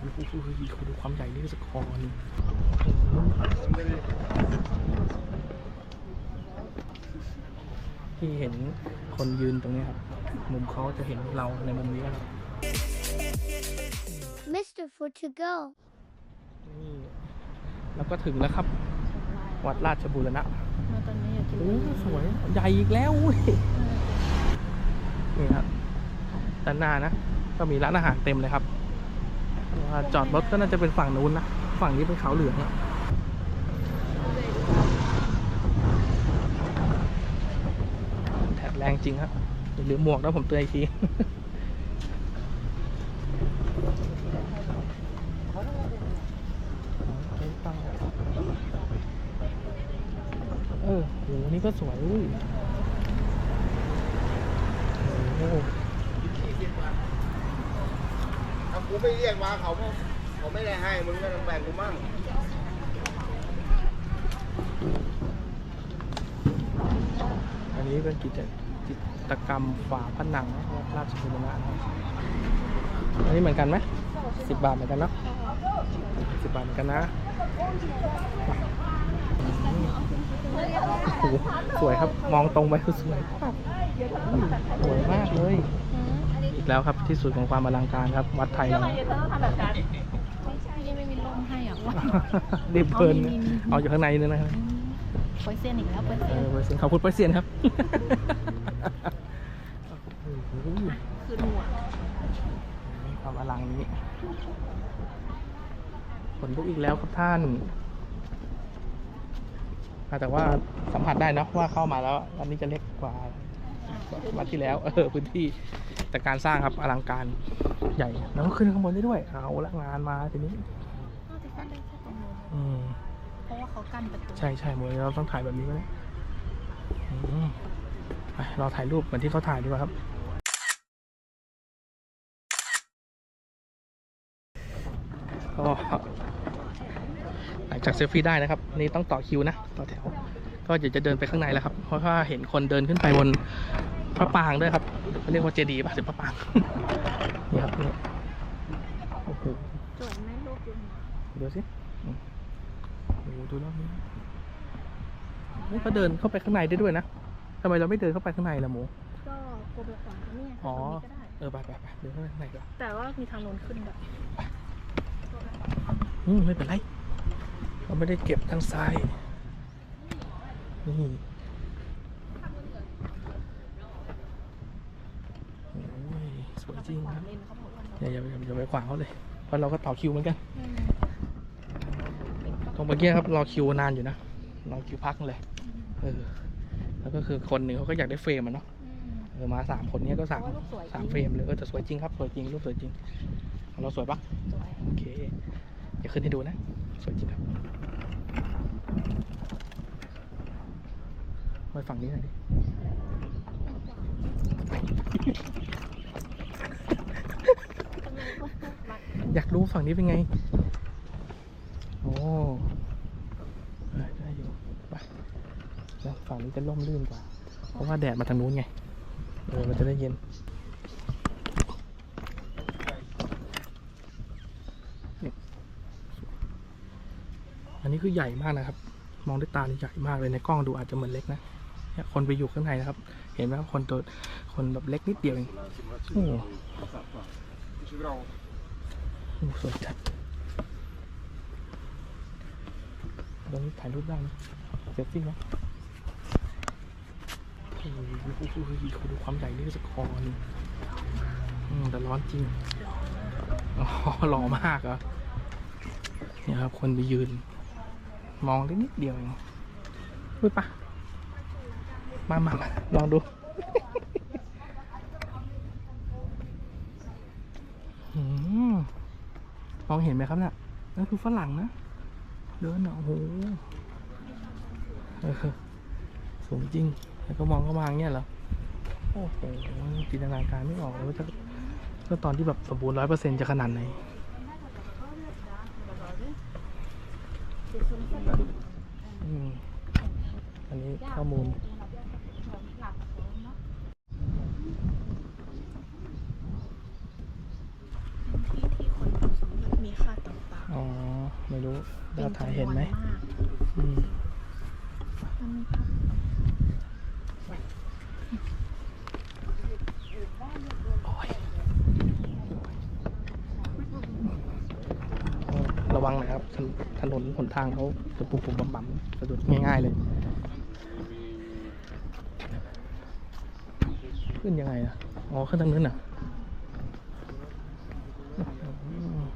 โอ้โหคุณดูความใหญ่นี่สกอร์นี่ที่เห็นคนยืนตรงนี้ครับ มุมเขาจะเห็นเราในมุมนี้ครับ Mr. For to go. นี่แล้วก็ถึงแล้วครับ วัดราชบูรณะมาตอนนี้อยากกินโอ้สวย ใหญ่อีกแล้วอุ้ยนี่ครับด้านหน้านะ ก็มีร้านอาหารเต็มเลยครับว่า จอดรถก็น่าจะเป็นฝั่งนู้นนะ ฝั่งนี้เป็นเขาเหลืองอะแถบแรงจริงครับหรือหมวกนะผมเตือนอีกทีเออโหนี่ก็สวยอุ้ยโอ้โห ถ้ากู ไม่เรียกมาเขาเขาไม่ได้ให้มึงก็ต้องแบ่งกูมั่งอันนี้เป็นกิจกิจกรรมฝาผนังวัดราชบุรณะนะอันนี้เหมือนกันไหมสิบบาทเหมือนกันเนาะสิบบาทเหมือนกันนะสวยครับมองตรงไปคือสวยสวยมากเลย อีกแล้วครับ ที่สุดของความอลังการครับ วัดไทยเราไม่ใช่ยังไม่มีลมให้อะว่ารีบเพลินเอามีมีมีเอาอยู่ข้างในนี่นะครับปอยเซียนอีกแล้วปอยเอเซียนอเปอร์เซ็นต์ขอบคุณเปอร์เซ็นต์ครับโอ้โหคือหนวดความอลังนี้ขนลุกอีกแล้วครับท่านอะแต่ว่าสัมผัสได้เนอะว่าเข้ามาแล้วอันนี้จะเล็กกว่า วัดที่แล้ว เออพื้นที่แต่การสร้างครับอลังการใหญ่ แล้วก็ขึ้นข้างบนได้ด้วย เอาละงานมาทีนี้น่าจะกั้นได้แค่ตรงนู้นอืมเพราะว่าเขากั้นประตูใช่ใช่หมดเราต้องถ่ายแบบนี้ก็ได้อืมไปเราถ่ายรูปเหมือนที่เขาถ่ายดีกว่าครับก็หลังจากเซลฟี่ได้นะครับ นี่ต้องต่อคิวนะ ต่อแถว ก็เดี๋ยวจะเดินไปข้างในแล้วครับ เพราะว่าเห็นคนเดินขึ้นไปบน พระปรางด้วยครับเขาเรียกว่าเจดีย์ป่ะหรือพระปรางนี่ครับนี่โอ้โหสวยไหมรูปอยู่เดี๋ยวสิอืมโอ้โหดูรอบนี้นี่เขาเดินเข้าไปข้างในได้ด้วยนะทำไมเราไม่เดินเข้าไปข้างในล่ะหมูก็โกเบก่อนเนี่ยอ๋อตรงนี้ก็ได้เออไปไปไปเดินเข้าไปข้างในก่อนแต่ว่ามีทางโน้นขึ้นแบบอืมไม่เป็นไรเราไม่ได้เก็บทางซ้ายนี่โอ้ยสวย จริงครับเลนเขาบอกว่าอย่าอย่าอย่าอย่าไปขวางเขาเลย เพราะเราก็ต่อคิวเหมือนกันอืมตรงเมื่อกี้ครับรอคิวนานอยู่นะ รอคิวพักเลย เออ แล้วก็คือคนหนึ่งเขาก็อยากได้เฟรมอะเนาะอืมเออมาสามคนเนี้ยก็สามเพราะว่ารูปสวยจริงสามเฟรมเลย เออแต่สวยจริงครับ สวยจริงรูปสวยจริงของเราสวยปะสวย โอเคเดี๋ยวขึ้นให้ดูนะ สวยจริงครับมาฝั่งนี้หน่อยดิ อยากรู้ฝั่งนี้เป็นไง โอ้ได้อยู่ไปแล้วฝั่งนี้จะร่มรื่นกว่า เพราะว่าแดดมาทางนู้นไง เออ มันจะได้เย็นอันนี้คือใหญ่มากนะครับ มองด้วยตาใหญ่มากเลยในกล้องดูอาจจะเหมือนเล็กนะเนี่ยคนไปอยู่ข้างในนะครับ เห็นไหมครับคนตัวคนแบบเล็กนิดเดียวเองโอ้ สวยจัดตรงนี้ถ่ายรูปได้นะเซลฟี่นะโอ้โหคุณดูความใหญ่นี่สกอร์นี่อืมแต่ร้อนจริง อ๋อหล่อมากเหรอเนี่ยครับ คนไปยืน มองได้นิดเดียวเองพูดปะมามามาลองดู อืม มองเห็นไหมครับนี่ยนั่นคือฝรั่งนะ เดินอะโอ้โหสูงจริง แล้วก็มองเข้ามาอย่างเงี้ยเหรอ โอ้โหจินตนาการไม่ออกเลยว่าจะก็ตอนที่แบบสมบูรณ์ร้อยเปอร์เซ็นต์จะขนาดไหนอันนี้ข้อมูล ที่ที่คนสำรวจมี ดาถ่ายเห็นไหมอืมระวังนะครับ ถนนหนทางเขาจะปุ่มปุ่มบั่มๆสะดุดง่ายๆเลย ขึ้นยังไงอะอ๋อ ขึ้นทางนู้นอะอืม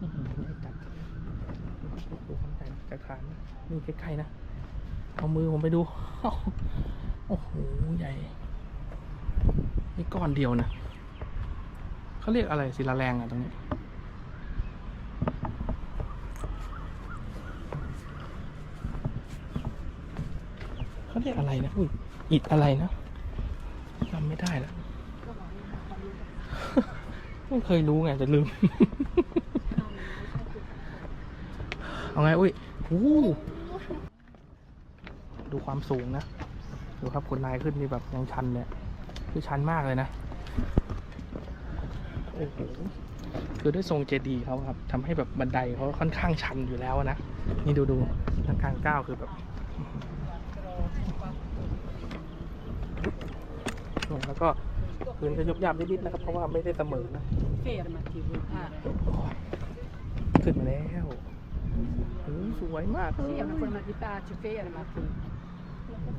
อื้อหือไม่จัดดูความใจจากฐาน นี่ใกล้ๆนะ เอามือผมไปดู โอ้โห ใหญ่ นี่ก้อนเดียวนะ เขาเรียกอะไรศิลาแรงอะตรงนี้ เขาเรียกอะไรนะ อุ้ย อิดอะไรนะจำไม่ได้แล้วไม่เคยรู้ไงแต่ลืม เอาไง อุ้ยอู้ ความสูงนะดูครับคุณนายขึ้นนี่แบบยังชันเลยคือชันมากเลยนะโอ้โหคือด้วยทรงเจดีย์เขาครับทำให้แบบบันไดเขาค่อนข้างชันอยู่แล้วนะนี่ดูดูทางกางก้าวคือแบบแล้วก็พื้นจะยุบยับนิดๆนะครับเพราะว่าไม่ได้เสมอนะ Fermati, ah. โอ้ยขึ้นมาแล้วสวยมากเลย Sì, è una forma di pace, fermati. แล้วก็สูงด้วย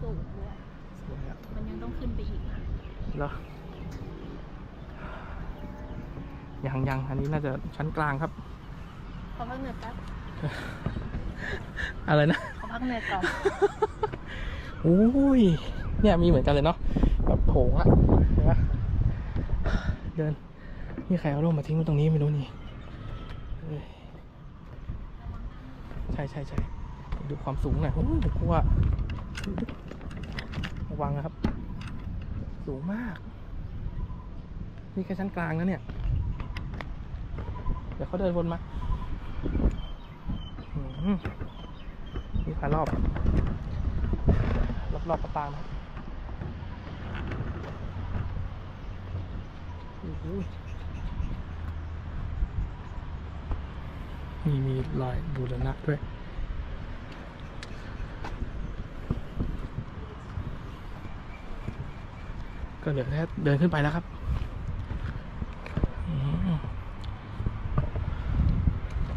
สวยอะมันยังต้องขึ้นไปอีกนะแล้วยังยังอันนี้น่าจะชั้นกลางครับ ขอพักเหนื่อยแป๊บอะไรนะ ขอพักเหนื่อยก่อนโอ้ยเนี่ยมีเหมือนกันเลยเนาะแบบโถงอะเห็นปะเดินนี่ใครเอาร่มมาทิ้งไว้ตรงนี้ไม่รู้นี่เอ้ยใช่ใช่ใช่ดูความสูงหน่อยโอ้ยผมกลัว ระวังนะครับ สูงมาก นี่แค่ชั้นกลางนะเนี่ย เดี๋ยวเขาเดินวนมาอืมนี่พารอบรอบประปางครับมีมีรอยบูรณะด้วย ก็เหลือแค่เดินขึ้นไปแล้วครับ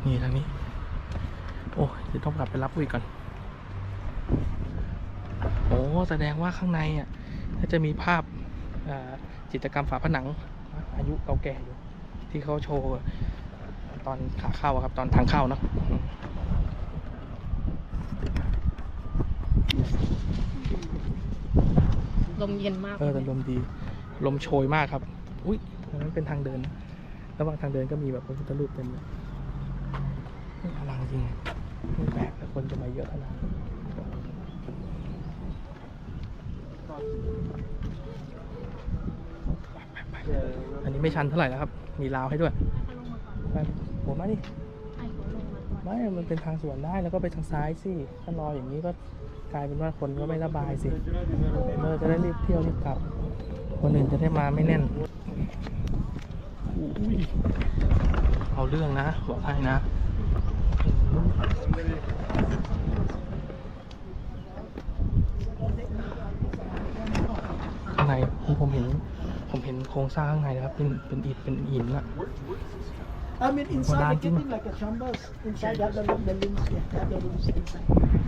นี่ทางนี้ โอ้ยเดี๋ยวต้องกลับไปรับวิก่อน โอ้แสดงว่าข้างในอะจะมีภาพจิตรกรรมฝาผนัง อายุเก่าแก่อยู่ ที่เขาโชว์ตอนขาเข้าครับ ตอนทางเข้าเนะ ลมเย็นมากเออแต่ลมดี ลมโชยมากครับ อุ้ยตรงนั้นเป็นทางเดินนะระหว่างทางเดินก็มีแบบพระพุทธรูปเต็มเลยนี่พลังจริงไม่แปลกแต่คนจะมาเยอะขนาดนี้ไปไปไปอันนี้ไม่ชันเท่าไหร่แล้วครับ มีราวให้ด้วยไปผมมาดิไอ้หัวลงมาก่อนไม่ มันเป็นทางสวนได้แล้วก็ไปทางซ้ายสิถ้ารออย่างนี้ก็ กลายเป็นว่าคนก็ไม่ระบายสิเออจะได้รีบเที่ยวรีบกลับ คนอื่นจะได้มาไม่แน่นอุ้ยเอาเรื่องนะบอกให้นะข้างในผมเห็น ผมเห็นโครงสร้างข้างในนะครับ เป็นเป็นอิฐเป็นหินอะ I mean, inside Modern the kitchen, like a chambers, inside you have the, the rooms, yeah, you have the rooms inside.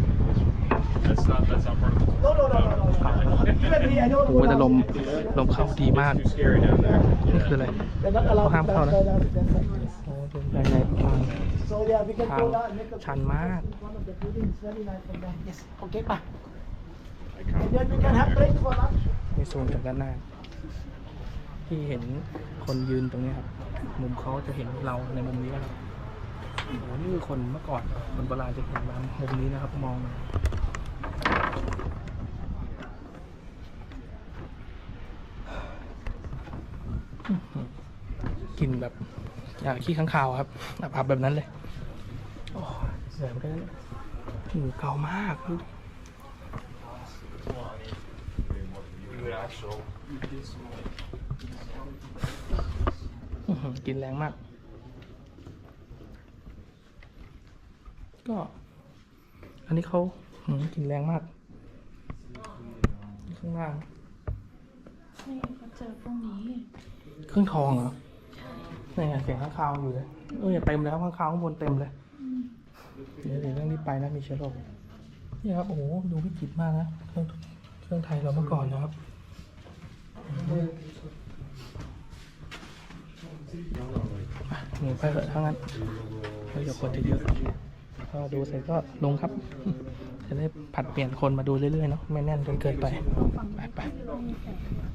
That's not that's not part of the No, no, no, no, no, no. Even me, I don't โอ้ go โหแต่ลม down. ลมเข้าดีมาก too scary down there. นี่คืออะไร They're not allowed Half to hour, pass by that, that side. โอ้เป็นภายในกลาง So yeah, we can ทาง go down and make a ชันมาก one of the buildings, very nice from there. Yes, okay, bye. And then we can have break for lunch. ในโซนจากด้านหน้า ที่เห็นคนยืนตรงนี้ครับ มุมเขาจะเห็นเราในมุมนี้นะครับโอ้โหนี่คือคนเมื่อก่อนคนโบราณจะเห็นมามุมนี้นะครับ มองกลิน แบบอยากขี้ข้างคาวครับอับๆแบบนั้นเลยโอ้ยเหนื่อยเหมือนกันนะเนี่ยหูเก่ามากดูดิอื้อหือกินแรงมาก ก็ อันนี้เขาหืมกินแรงมาก ข้างล่างนี่เขาเจอพรุ่งนี้ เครื่องทองเหรอ นี่ไงเสียงข้างคาวอยู่เลยเออเต็มแล้วข้างคาวข้างบนเต็มเลยเดี๋ยวเดี๋ยวเรื่องรีบไปนะมีเชื้อโรคนี่ครับโอ้โหดูวิจิตรมากนะเครื่องเครื่องไทยเราเมื่อก่อนนะครับอะหนูไปเถอะทั้างนั้นเราอย่าคนเยอะพอดูเสร็จก็ลงครับ จะได้ผัดเปลี่ยนคนมาดูเรื่อยๆเนาะไม่แน่นจนเกินไป ไปไป ลงยังไงอะ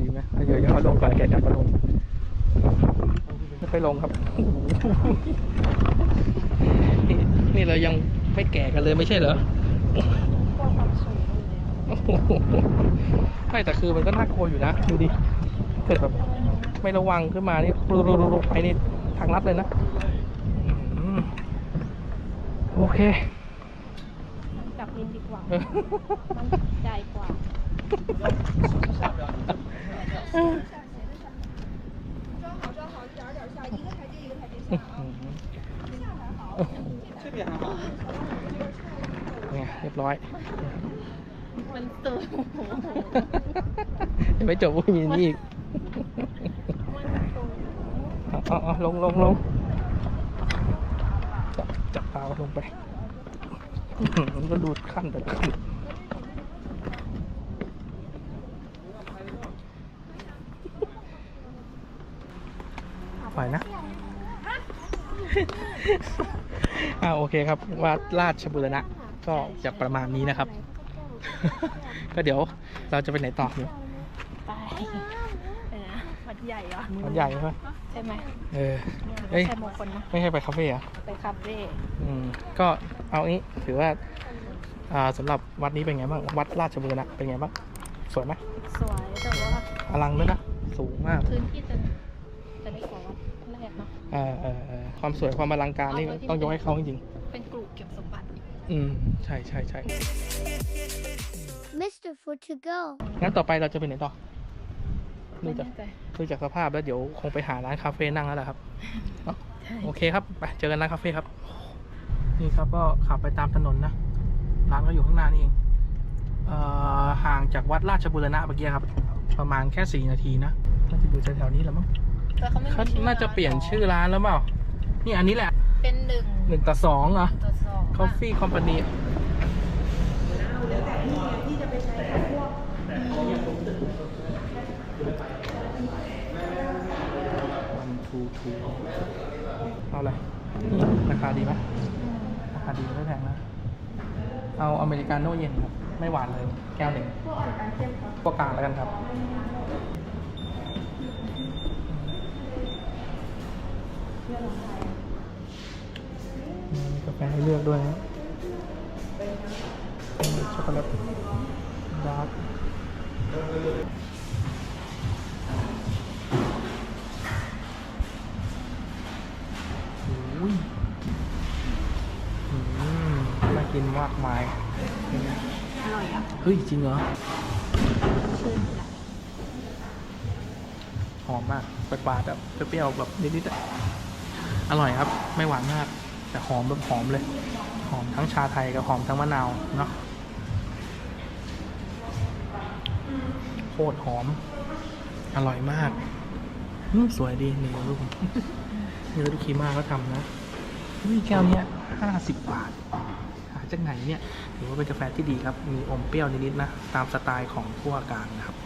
ดีไหมเดี๋ยวเขาลงก่อนแกกลับมาลงไม่ค่อย ลงครับ นี่นี่เรายังไม่แก่กันเลยไม่ใช่เหรอกลัวความสูงอยู่แล้วโอ้โหไม่แต่คือมันก็น่ากลัวอยู่นะดูดิเกิดแบบไม่ระวังขึ้นมานี่รุๆๆไปนี่ทางลัดเลยนะอืมโอเคกลับเองดีกว่าเออมันใจกว่า โอ้โหเนี่ยเรียบร้อย มันสูงยังไม่จบว่ามีนี่อีกมันสูงเอาเอาเอาลงลงลงจับจับเท้าลงไปอื้อหือมันก็ดูดขั้นแต่ขั้นไหวนะอ่าโอเคครับว่าราชบุรณะ ก็จะประมาณนี้นะครับ ก็เดี๋ยวเราจะไปไหนต่อเนี่ยไปไปนะวัดใหญ่เหรอมันใหญ่ใช่ไหมใช่ไหมเออไม่เอ้ยใช่มงคลนะไม่ให้ไปคาเฟ่เหรอะไปคาเฟ่อืมก็เอางี้ถือว่าอ่าสำหรับวัดนี้เป็นไงบ้างวัดราชบุรณะเป็นไงบ้างสวยไหมสวยแต่ว่าอลังด้วยนะสูงมากพื้นที่จะจะเล็กกว่าวัดแรกเนาะเออเออเออความสวยความอลังการนี่ต้องยกให้เขาจริงเป็นกลุ่มเก็บสมบัติๆ อืม ใช่ใช่ใช่ Mr. For to go. งั้นต่อไปเราจะไปไหนต่อดูไม่จากแน่ใจดูจากสภาพแล้วเดี๋ยวคงไปหาร้านคาเฟ่นั่งแล้วแหละครับเนอะโอเคครับ ไปเจอกันร้านคาเฟ่ครับ นี่ครับก็ขับไปตามถนนนะ ร้านก็อยู่ข้างหน้านี่เองเอ่อห่างจากวัดราชบุรณะเมื่อกี้ครับ ประมาณแค่สี่นาทีนะน่าจะอยู่แถวๆนี้แหละมั้งแต่เขาไม่มีเขาชื่อน่าจะเปลี่ยนชื่อร้านแล้วเปล่า นี่อันนี้แหละ เป็นหนึ่งหนึ่งต่อสองเหรอ ตัวส คอง Coffee Company วันทูทูเอาอะไรราคาดีไหมราคาดีไม่แพงนะ เอาอเมริกาโน่เย็นครับ ไม่หวานเลย แก้วหนึ่งพวกกลางแล้วกันครับมี กาแฟให้เลือกด้วยนะช็อกโกแลตดาร์กโอ้ยอืมน่ากินมากมายเป็นไงอร่อยอะเฮ้ย จริงเหรอ หอมมากไปปาดๆแบบเปรี้ยวๆแบบนิดๆอะอร่อยครับ ไม่หวานมาก แต่หอมแบบหอมเลย หอมทั้งชาไทยกับหอมทั้งมะนาวเนาะโคตรหอม อร่อยมากสวยดีนี่รูปนี่รูปคีมาเขาทำนะนี่แก้วเนี้ยห้าสิบบาท หาจากไหนเนี่ยถือว่าเป็นกาแฟที่ดีครับ มีอมเปรี้ยวนิดๆนะ ตามสไตล์ของขั้วกลางนะครับ